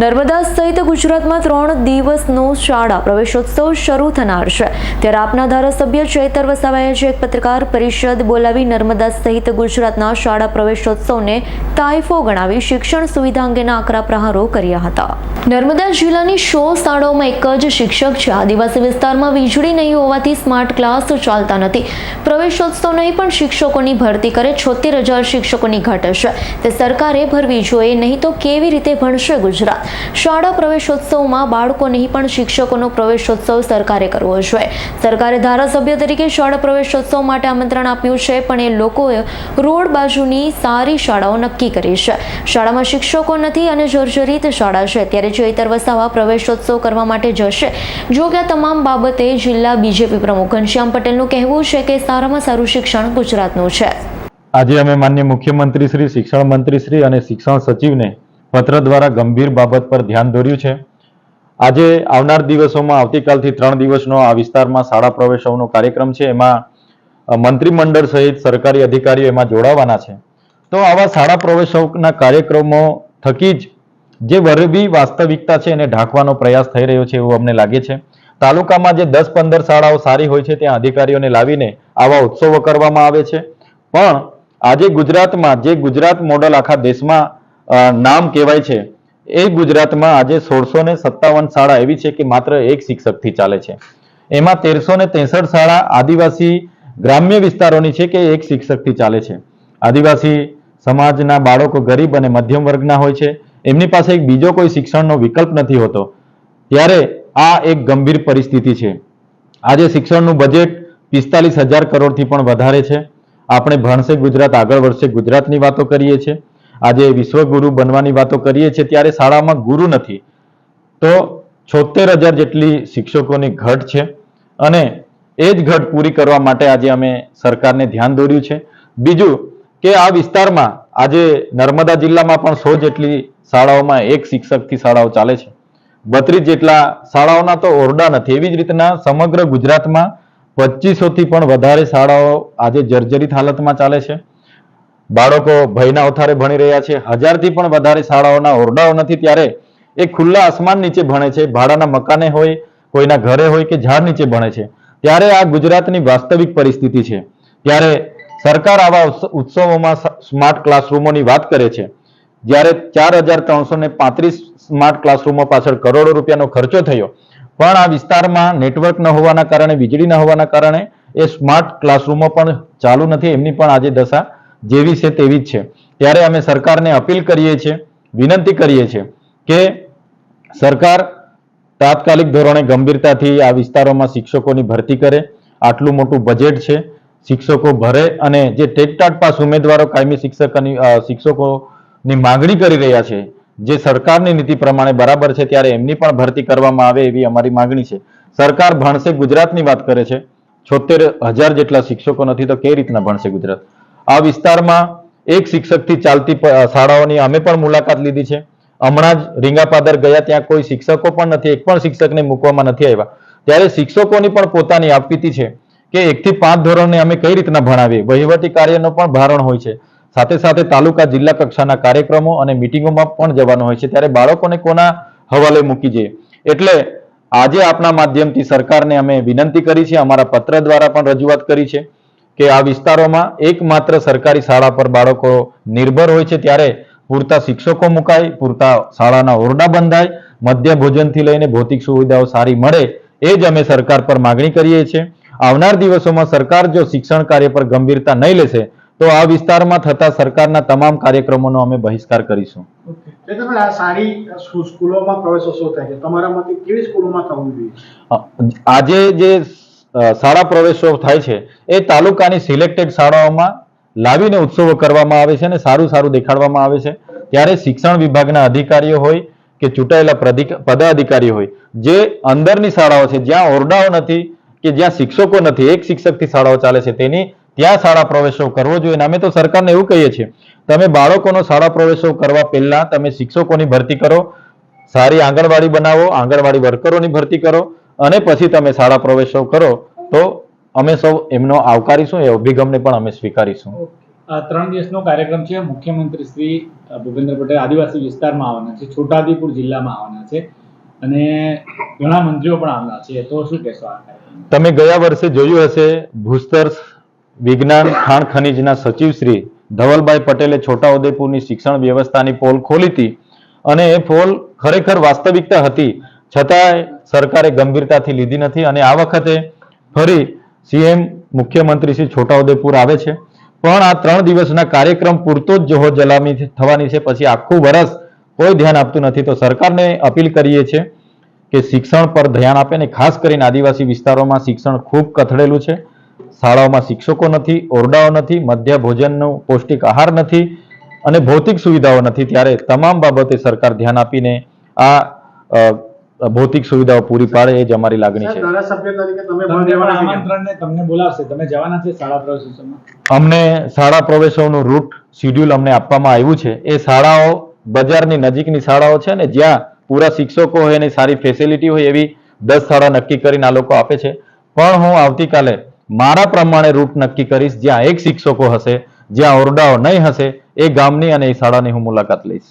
નર્મદા સહિત ગુજરાતમાં ત્રણ દિવસનો શાળા પ્રવેશોત્સવ શરૂ થનાર છે. ત્યારે આપના ધારાસભ્ય ચૈતર વસાવાએ આજે એક પત્રકાર પરિષદ બોલાવી નર્મદા સહિત ગુજરાતના શાળા પ્રવેશોત્સવને તાઇફો ગણાવી શિક્ષણ સુવિધા અંગેના આકરા પ્રહારો કર્યા હતા. નર્મદા જિલ્લાની સો શાળાઓમાં એક જ શિક્ષક છે. આદિવાસી વિસ્તારમાં વીજળી નહીં હોવાથી સ્માર્ટ ક્લાસ ચાલતા નથી. પ્રવેશોત્સવ નહીં પણ શિક્ષકોની ભરતી કરે છોતેર હજાર શિક્ષકોની ઘટ છે. તે સરકારે ભરવી જોઈએ, નહીં તો કેવી રીતે ભણશે ગુજરાત? શાળા પ્રવેશોત્સવમાં બાળકો નહીં, પણ શિક્ષકોનો પ્રવેશોત્સવ સરકારે કરવો જોઈએ. સરકારે ધારાસભ્ય તરીકે શાળા પ્રવેશોત્સવ માટે આમંત્રણ આપ્યું છે, પણ એ લોકોએ રોડ બાજુની સારી શાળાઓ નક્કી કરી છે. શાળામાં શિક્ષકો નથી અને જર્જરિત શાળા છે. ત્યારે ચૈતર વસાવા પ્રવેશોત્સવ કરવા માટે જશે. જો કે આ તમામ બાબતે જિલ્લા બીજેપી પ્રમુખ ઘનશ્યામ પટેલનું કહેવું છે કે સારામાં સારું શિક્ષણ ગુજરાતનું છે. આજે અમે માન્ય મુખ્યમંત્રી શ્રી, શિક્ષણ મંત્રી શ્રી અને શિક્ષણ સચિવને પત્ર દ્વારા ગંભીર બાબત પર ધ્યાન દોર્યું છે. આજે આવનાર દિવસોમાં આવતીકાલથી ત્રણ દિવસનો આ વિસ્તારમાં શાળા પ્રવેશોનો કાર્યક્રમ છે. એમાં મંત્રીમંડળ સહિત સરકારી અધિકારીઓ એમાં જોડાવાના છે. તો આવા શાળા પ્રવેશોના કાર્યક્રમો થકી જ જે વરબી વાસ્તવિકતા છે એને ઢાંકવાનો પ્રયાસ થઈ રહ્યો છે એવું અમને લાગે છે. તાલુકામાં જે દસ પંદર શાળાઓ સારી હોય છે ત્યાં અધિકારીઓને લાવીને આવા ઉત્સવો કરવામાં આવે છે. પણ આજે ગુજરાતમાં જે ગુજરાત મોડલ આખા દેશમાં નામ કહેવાય છે. એ ગુજરાતમાં આજે સોળસો ને સત્તાવન શાળા એવી છે કે માત્ર એક શિક્ષકથી ચાલે છે. એમાં તેરસો ને ત્રેસઠ શાળા આદિવાસી ગ્રામ્ય વિસ્તારોની છે કે એક શિક્ષકથી ચાલે છે. આદિવાસી સમાજના બાળકો ગરીબ અને મધ્યમ વર્ગના હોય છે. એમની પાસે એક બીજો કોઈ શિક્ષણનો વિકલ્પ નથી હોતો. ત્યારે આ એક ગંભીર પરિસ્થિતિ છે. આજે શિક્ષણનું બજેટ પિસ્તાલીસ હજાર કરોડથી પણ વધારે છે. આપણે ભણશે ગુજરાત, આગળ વધશે ગુજરાતની વાતો કરીએ છીએ. આજે વિશ્વગુરુ બનવાની વાતો કરીએ છીએ ત્યારે શાળામાં ગુરુ નથી. તો છોતેર હજાર જેટલી શિક્ષકોની ઘટ છે અને એ જ ઘટ પૂરી કરવા માટે આજે અમે સરકારને ધ્યાન દોર્યું છે. બીજું કે આ વિસ્તારમાં આજે નર્મદા જિલ્લામાં પણ સો જેટલી શાળાઓમાં એક શિક્ષકથી શાળાઓ ચાલે છે. બત્રીસ જેટલા શાળાઓના તો ઓરડા નથી. એવી જ રીતના સમગ્ર ગુજરાતમાં પચીસોથી પણ વધારે શાળાઓ આજે જર્જરિત હાલતમાં ચાલે છે. બાળકો ભયના ઓથારે ભણી રહ્યા છે. હજારથી પણ વધારે શાળાઓના ઓરડાઓ નથી. ત્યારે એ ખુલ્લા આસમાન નીચે ભણે છે. ભાડાના મકાને હોય, કોઈના ઘરે હોય કે ઝાડ નીચે ભણે છે. ત્યારે આ ગુજરાતની વાસ્તવિક પરિસ્થિતિ છે. ત્યારે સરકાર આવા ઉત્સવોમાં સ્માર્ટ ક્લાસરૂમોની વાત કરે છે. જ્યારે ચાર હજાર ત્રણસો પાંત્રીસ સ્માર્ટ ક્લાસરૂમો પાછળ કરોડો રૂપિયાનો ખર્ચો થયો. પણ આ વિસ્તારમાં નેટવર્ક ન હોવાના કારણે, વીજળી ન હોવાના કારણે એ સ્માર્ટ ક્લાસરૂમો પણ ચાલુ નથી. એમની પણ આજે દશા જેવી છે તેવી જ છે. ત્યારે અમે સરકારને અપીલ કરીએ છીએ, વિનંતી કરીએ છીએ કે સરકાર તાત્કાલિક ધોરણે ગંભીરતાથી આ વિસ્તારોમાં શિક્ષકોની ભરતી કરે. આટલું મોટું બજેટ છે. શિક્ષકો ભરે અને જે ટેટટાટ પાસ ઉમેદવારો કાયમી શિક્ષકોની શિક્ષકોની માગણી કરી રહ્યા છે, જે સરકારની નીતિ પ્રમાણે બરાબર છે, ત્યારે એમની પણ ભરતી કરવામાં આવે એવી અમારી માગણી છે. સરકાર ભણશે ગુજરાતની વાત કરે છે. છોતેર હજાર જેટલા શિક્ષકો નથી તો કઈ રીતના ભણશે ગુજરાત? આ વિસ્તારમાં એક શિક્ષકથી ચાલતી શાળાઓની અમે પણ મુલાકાત લીધી છે. હમણાં જ રીંગાપાદર ગયા ત્યાં કોઈ શિક્ષકો પણ નથી, એક પણ શિક્ષકને મૂકવામાં નથી આવ્યા. ત્યારે શિક્ષકોની પણ પોતાની આપવીતી છે કે એકથી પાંચ ધોરણને અમે કઈ રીતના ભણાવીએ? વહીવટી કાર્યનો પણ ભારણ હોય છે. સાથે સાથે તાલુકા જિલ્લા કક્ષાના કાર્યક્રમો અને મિટિંગોમાં પણ જવાનું હોય છે. ત્યારે બાળકોને કોના હવાલે મૂકી જઈએ? એટલે આજે આપણા માધ્યમથી સરકારને અમે વિનંતી કરી છે, અમારા પત્ર દ્વારા પણ રજૂઆત કરી છે. કે આ વિસ્તારોમાં એકમાત્ર સરકારી શાળા પર બાળકો નિર્ભર હોય છે ત્યારે પૂરતા શિક્ષકો મુકાય પૂરતા શાળાના ઓરડા બંધાય મધ્ય ભોજનથી લઈને ભૌતિક સુવિધાઓ સારી મળે એ જ અમે સરકાર પર માગણી કરીએ છીએ. આવનાર દિવસોમાં સરકાર જો શિક્ષણ કાર્ય પર ગંભીરતા નહીં લેશે તો આ વિસ્તારમાં થતા સરકારના તમામ કાર્યક્રમોનો અમે બહિષ્કાર કરીશું. આજે જે શાળા પ્રવેશો થાય છે. એ તાલુકાની સિલેક્ટેડ શાળાઓમાં લાવીને ઉત્સવો કરવામાં આવે છે અને સારું સારું દેખાડવામાં આવે છે. ત્યારે શિક્ષણ વિભાગના અધિકારીઓ હોય કે ચૂંટાયેલા પદાધિકારીઓ હોય, જે અંદરની શાળાઓ છે, જ્યાં ઓરડાઓ નથી કે જ્યાં શિક્ષકો નથી, એક શિક્ષકથી શાળાઓ ચાલે છે, તેની ત્યાં શાળા પ્રવેશો કરવો જોઈએ. અને અમે તો સરકારને એવું કહીએ છીએ, તમે બાળકોનો શાળા પ્રવેશો કરવા પહેલા તમે શિક્ષકોની ભરતી કરો, સારી આંગણવાડી બનાવો, આંગણવાડી વર્કરોની ભરતી કરો અને પછી તમે શાળા પ્રવેશો કરો તો અમે સૌ એમનો આવકારીશું એ અભિગમને પણ અમે સ્વીકારીશું. આ ત્રણ દિવસનો કાર્યક્રમ છે. મુખ્યમંત્રી શ્રી ભૂપેન્દ્ર પટેલ આદિવાસી વિસ્તારમાં આવવાના છે. છોટાઉદેપુર જિલ્લામાં આવવાના છે. અને ઘણા મંત્રીઓ પણ આવવાના છે. તો શું કહેશો આ તમે ગયા વર્ષે જોયું હશે ભૂસ્તર વિજ્ઞાન ખાણ ખનીજના સચિવ શ્રી ધવલભાઈ પટેલે છોટાઉદેપુરની શિક્ષણ વ્યવસ્થાની પોલ ખોલી હતી. અને એ પોલ ખરેખર વાસ્તવિકતા હતી. છતાંય સરકારે ગંભીરતાથી લીધી નથી અને આ વખતે ફરી સીએમ મુખ્યમંત્રી શ્રી છોટાઉદેપુર આવે છે. પણ આ ત્રણ દિવસના કાર્યક્રમ પૂરતો જ જોહો જલામી થવાની છે. પછી આખું વર્ષ કોઈ ધ્યાન આપતું નથી. તો સરકારને અપીલ કરીએ છીએ કે શિક્ષણ પર ધ્યાન આપે ને ખાસ કરીને આદિવાસી વિસ્તારોમાં શિક્ષણ ખૂબ કથળેલું છે. શાળાઓમાં શિક્ષકો નથી, ઓરડાઓ નથી, મધ્ય ભોજનનો પૌષ્ટિક આહાર નથી અને ભૌતિક સુવિધાઓ નથી. ત્યારે તમામ બાબતે સરકાર ધ્યાન આપીને આ ભૌતિક સુવિધાઓ પૂરી પાડે એ જ અમારી લાગણી છે. ધારાસભ્ય તરીકે તમે પણ તમને પણ રહેવાના છો. આમંત્રણને તમને બોલાવશે. તમે જવાના છે શાળા પ્રવેશોત્સવમાં? અમને શાળા પ્રવેશોનું રૂટ શિડ્યુલ અમને આપવામાં આવ્યું છે. એ શાળાઓ બજારની નજીકની શાળાઓ છે ને જ્યાં પૂરા શિક્ષકો હોય અને સારી ફેસિલિટી હોય એવી દસ શાળા નક્કી કરીને આ લોકો આપે છે. પણ હું આવતીકાલે મારા પ્રમાણે રૂટ નક્કી કરીશ જ્યાં એક શિક્ષકો હશે જ્યાં ઓરડાઓ નહીં હશે એ ગામની અને એ શાળાની હું મુલાકાત લઈશ.